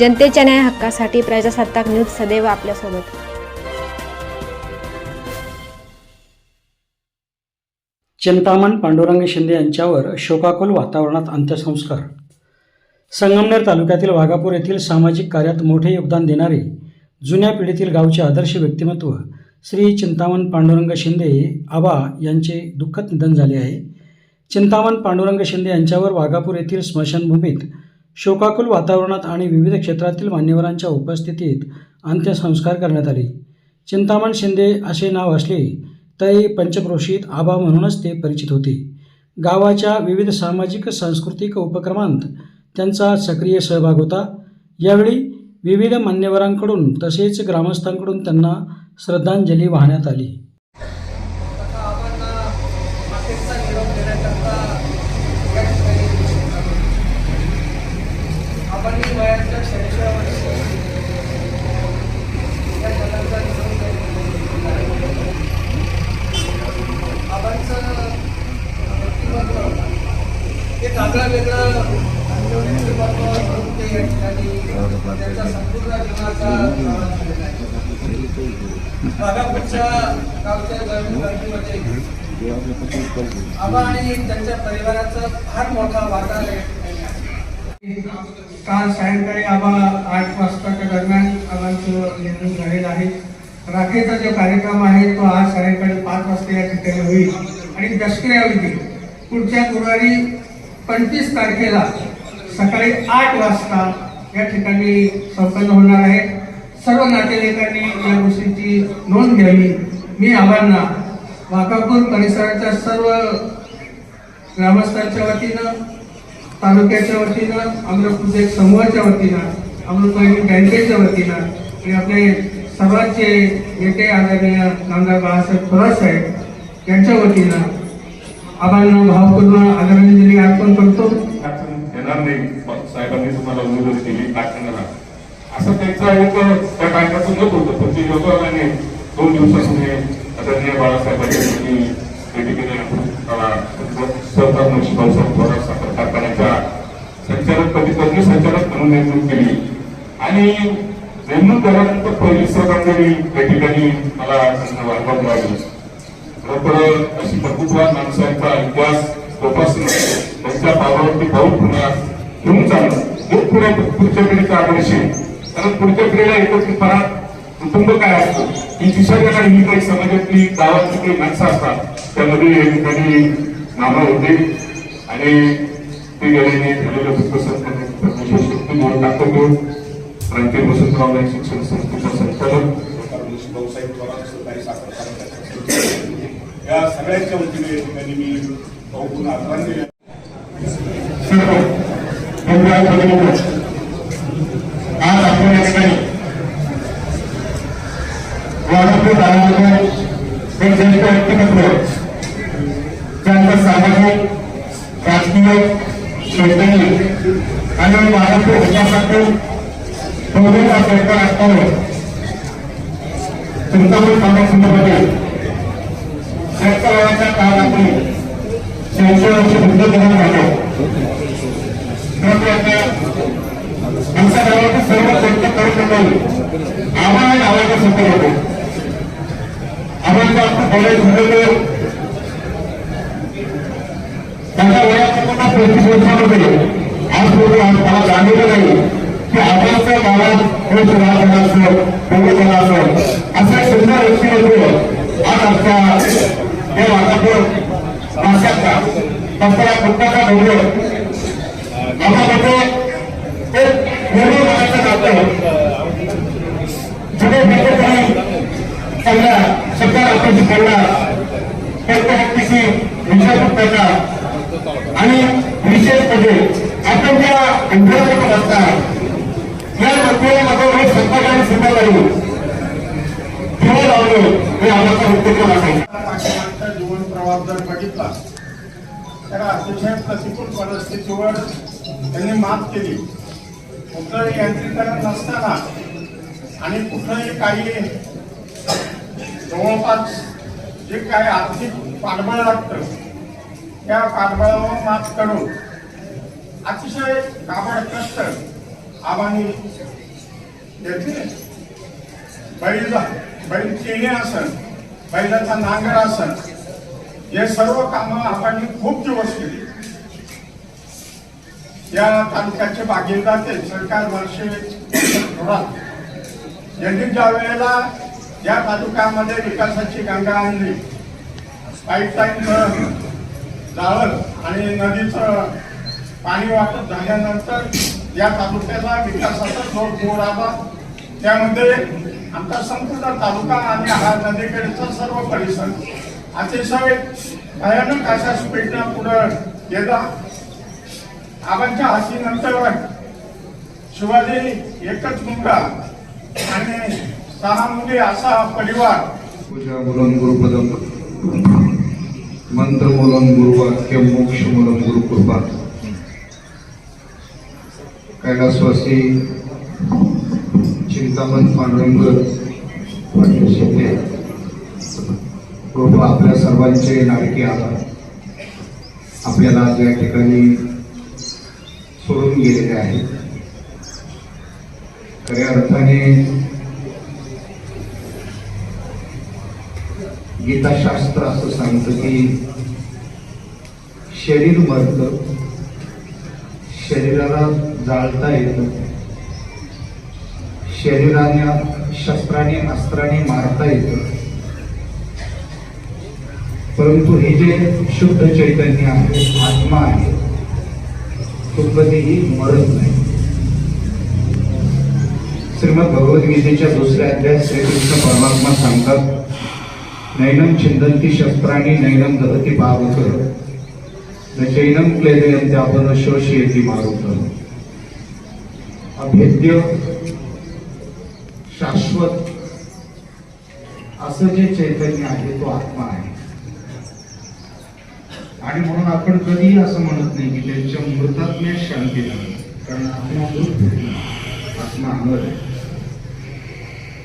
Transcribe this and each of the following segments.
जनतेच्या न्याय हक्कासाठी प्रजासत्ताक न्यूज सदैव आपल्यासोबत. चिंतामण पांडुरंग शिंदे यांच्यावर शोकाकुल वातावरणात अंत्यसंस्कार. संगमनेर तालुक्यातील वाघापूर येथील सामाजिक कार्यात मोठे योगदान देणारे जुन्या पिढीतील गावचे आदर्श व्यक्तिमत्व श्री चिंतामण पांडुरंग शिंदे आबा यांचे दुःखद निधन झाले आहे. चिंतामण पांडुरंग शिंदे यांच्यावर वाघापूर येथील स्मशानभूमीत शोकाकुल वातावरणात आणि विविध क्षेत्रातील मान्यवरांच्या उपस्थितीत अंत्यसंस्कार करण्यात आले. चिंतामण शिंदे असे नाव असले तरी पंचक्रोशीत आबा म्हणूनच ते परिचित होते. गावाच्या विविध सामाजिक सांस्कृतिक उपक्रमांत त्यांचा सक्रिय सहभाग होता. यावेळी विविध मान्यवरांकडून तसेच ग्रामस्थांकडून त्यांना श्रद्धांजली वाहण्यात आली आबांना मातेचा निरोप देण्याकरता या ठिकाणी आबांनी वयाच्या शहाऐंशीव्या वर्षी या जगाचा निरोप दिला. आबांचं व्यक्तिमत्व एक आगळं वेगळं. ते या ठिकाणी त्यांच्या संपूर्ण जीवनाचा प्रवास केलेला आहे. गावच्या गर्दी- गर्दीमध्ये आबा आणि त्यांच्या परिवाराचा फार मोठा वाटा आहे. काल सायंकाळी आबा आठ वाजताच्या दरम्यान आबांचं निधन झालेलं आहे. राखेचा जो कार्यक्रम आहे तो आज सायंकाळी पाच वाजता या ठिकाणी होईल. आणि दसऱ्याविधी पुढच्या गुरुवारी पंचवीस तारखेला सकाळी आठ वाजता या ठिकाणी संपन्न होणार आहे. सर्व नातेवाईकांनी या गोष्टीची नोंद घ्यावी. मी आबांना वाकापूर परिसराच्या सर्व ग्रामस्थांच्या वतीनं तालुक्याच्या वतीनं अमृतपूर समूहाच्या वतीनं अमृतवाहिनी बँकेच्या वतीनं आणि आपले सर्वांचे नेते आदरणीय नामदार बाळासाहेब थोरात साहेब यांच्या वतीनं आबांना भावपूर्ण आदरांजली अर्पण करतो. अडचण येणार नाही. साहेबांनी तुम्हाला उमेदवारी दिली टाकणार असं त्यांचा एक त्या कार्यक्रमाचं मत होतं. पण ते योगाने दोन दिवसापूर्वी आदरणीय बाळासाहेबांनी भेटी केली सरकार सहकार मुळशी भाऊसाहेब थोरात साखर कारखान्याच्या संचालक पदी संचालक म्हणून नेमणूक केली. आणि नेमणूक झाल्यानंतर पहिली श्रद्धांजली त्या ठिकाणी मला त्यांना वारंवार मिळाली खरोखर अशी प्रभुत्वान माणसांचा इतिहास जोपासणं त्यांच्या पावलावरती पाऊल ठेवणार घेऊन चालणं हे पुढे पुढच्या पिढीचा आदर्श आहे. कारण पुढच्या पिढीला एकत्रितपणा कुटुंब काय असतं? ही दिशा देणारी ही काही समाजातली गावातली काही माणसं असतात. त्यामध्ये या ठिकाणी नामं होते आणि ते गेल्याने झालेलं पुस्तक शक्ती म्हणून दाखवून घेऊन वसंतराव शिक्षण संस्थेचा संचालक भाऊसाहेब थोरात सरकारी साखर कारखान्याचे या सगळ्यांच्या वतीने या ठिकाणी मी भाऊपूर्ण आदरांजली सर्व आज आपण या ठिकाणी वाढापूर गावामध्ये एक ज्येष्ठ व्यक्तिमत्व त्यांचं सामाजिक राजकीय शैक्षणिक आणि वाढापूर विकासातील बहुतेक प्रयत्न असताना चिंतामण कामासंदर्भामध्ये शेतकऱ्याच्या काळामध्ये शैक्षण वर्ष बंद करून झाले आमच्या गावातील सर्व जनता कार्यक्रम आम्हाला गावाचा सफर होते आम्हाला आपण कॉलेज झालेलं त्यांच्या वयाच्या पुन्हा पंचवीस वर्षामध्ये आज पूर्वी आज मला जाणवलं नाही की आबाच्या गावात हे सुधारणा असं प्रबोधन असं असं सुंदर व्यक्तिमत्व आज आमच्या पत्रा पुस्तका गौरव आम्हाला ते निर्णय बनायचं नातं जिथे मित्रपणी चांगला शब्दात आपण शिकवला प्रत्येक व्यक्तीची विचारपूत करणार आणि विशेष म्हणजे आपण ज्या अंतरामध्ये असता या मंदिरामध्ये मी संकटाने सुद्धा नाही दिवा लावलो हे आम्हाला उद्योग असायचं पाठीमागचा जीवन प्रवास जर बघितला त्याला अतिशय प्रतिकूल परिस्थितीवर त्यांनी मात केली. कुठलं यांत्रिकरण नसताना आणि कुठलंही काही जवळपास जे काही आर्थिक पाठबळ लागतं त्या पाठबळावर मात करून अतिशय काबड कष्ट आबांनी घेतले. बैल बैल केणे असन बैलाचा नांगर असन हे सर्व कामं आपण खूप दिवस केली. या तालुक्याचे बागेदार ते सरकार वर्षे थोरात यांनी ज्या वेळेला या तालुक्यामध्ये विकासाची गंगा आणली पाईपलाईन जाळं आणि नदीचं पाणी वाटप झाल्यानंतर या तालुक्याला विकासाचा जोर जोर आला. त्यामध्ये आमचा संपूर्ण तालुका आणि हा नदीकडेचा सर्व परिसर अतिशय भयानक अशा स्पीडनं पुढं गेला. आबांच्या हातीनंतर शिवाजी एकच मुलगा आणि सहा मुली असा परिवार. पूजा मुलं गुरुपदम मंत्र मुलं गुरुवाक्य मोक्ष मुलं गुरुकृपा. कैलासवासी चिंतामण पांडुरंग पाटील शिंदे. कृपा आपल्या सर्वांचे नाटके आभार आपल्याला आज या ठिकाणी सोडून गेलेले आहेत. खऱ्या अर्थाने गीताशास्त्र असं सांगतं की शरीर मरतं शरीराला जाळता येतं. शरीराने शस्त्राने अस्त्राने मारता येतं. परंतु हे जे शुद्ध चैतन्य आहे आत्मा आहे तो कधीही मरत नाही. श्रीमद भगवद्गीतेच्या दुसऱ्या अध्यायात श्रीकृष्ण परमात्मा सांगतात नैनम छिंदंती शस्त्राणी नैनम दहती पावत न चैनम क्लेदयंती आपण शोषयती मारुत अभेद्य शाश्वत असं जे चैतन्य आहे तो आत्मा आहे. आणि म्हणून आपण कधीही असं म्हणत नाही की त्यांच्या मृतात्म्यात शांती नाही कारण आत्मा मृत नाही. आत्मा अमर आहे.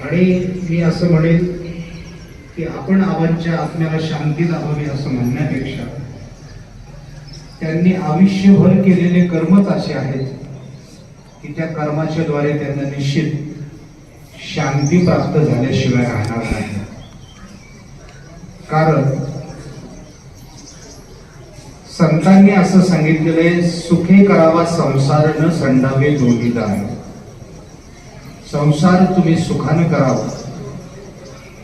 आणि मी असं म्हणेन की आपण आवांच्या आत्म्याला शांती लाभावी असं म्हणण्यापेक्षा त्यांनी आयुष्यभर केलेले कर्मच असे आहेत की त्या कर्माच्या द्वारे त्यांना निश्चित शांती प्राप्त झाल्याशिवाय राहणार नाही. कारण संतांनी असं सांगितलेलं आहे सुखे करावा संसार न संडावे आहे संसार तुम्ही सुखानं करावा.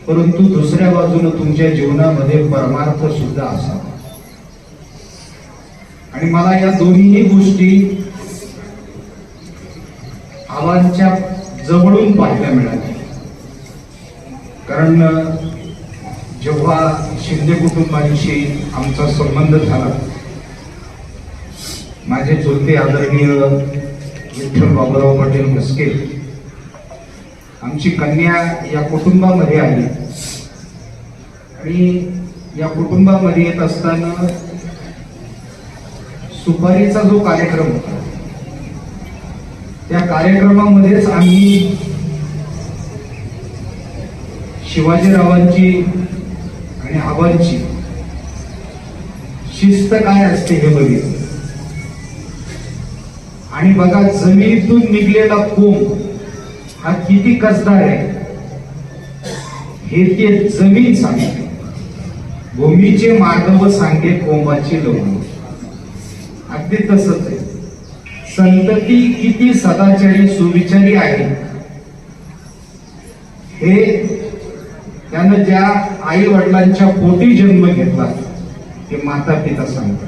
परंतु दुसऱ्या बाजूनं तुमच्या जीवनामध्ये परमार्थ सुद्धा असावा. आणि मला या दोन्ही गोष्टी आवांच्या जवळून पाहायला मिळाल्या. कारण जेव्हा शिंदे कुटुंबांशी आमचा संबंध झाला माझे चुलते आदरणीय विठ्ठल बाबूराव पाटील म्हस्के आमची कन्या या कुटुंबामध्ये आली. आणि या कुटुंबामध्ये येत असताना सुपारीचा जो कार्यक्रम होता त्या कार्यक्रमामध्येच आम्ही शिवाजीरावांची आणि आबांची शिस्त काय असते हे बघितलं. आणि बघा जमिनीतून निघलेला कोंब हा किती कसदार आहे? हे ते जमीन सांगते. भूमीचे मार्गव सांगे कोंबाची लोक. अगदी तसंच आहे. संतती किती सदाचारी सुविचारी आहे. हे त्यानं ज्या आई वडिलांच्या पोटी जन्म घेतला ते माता पिता सांगतात.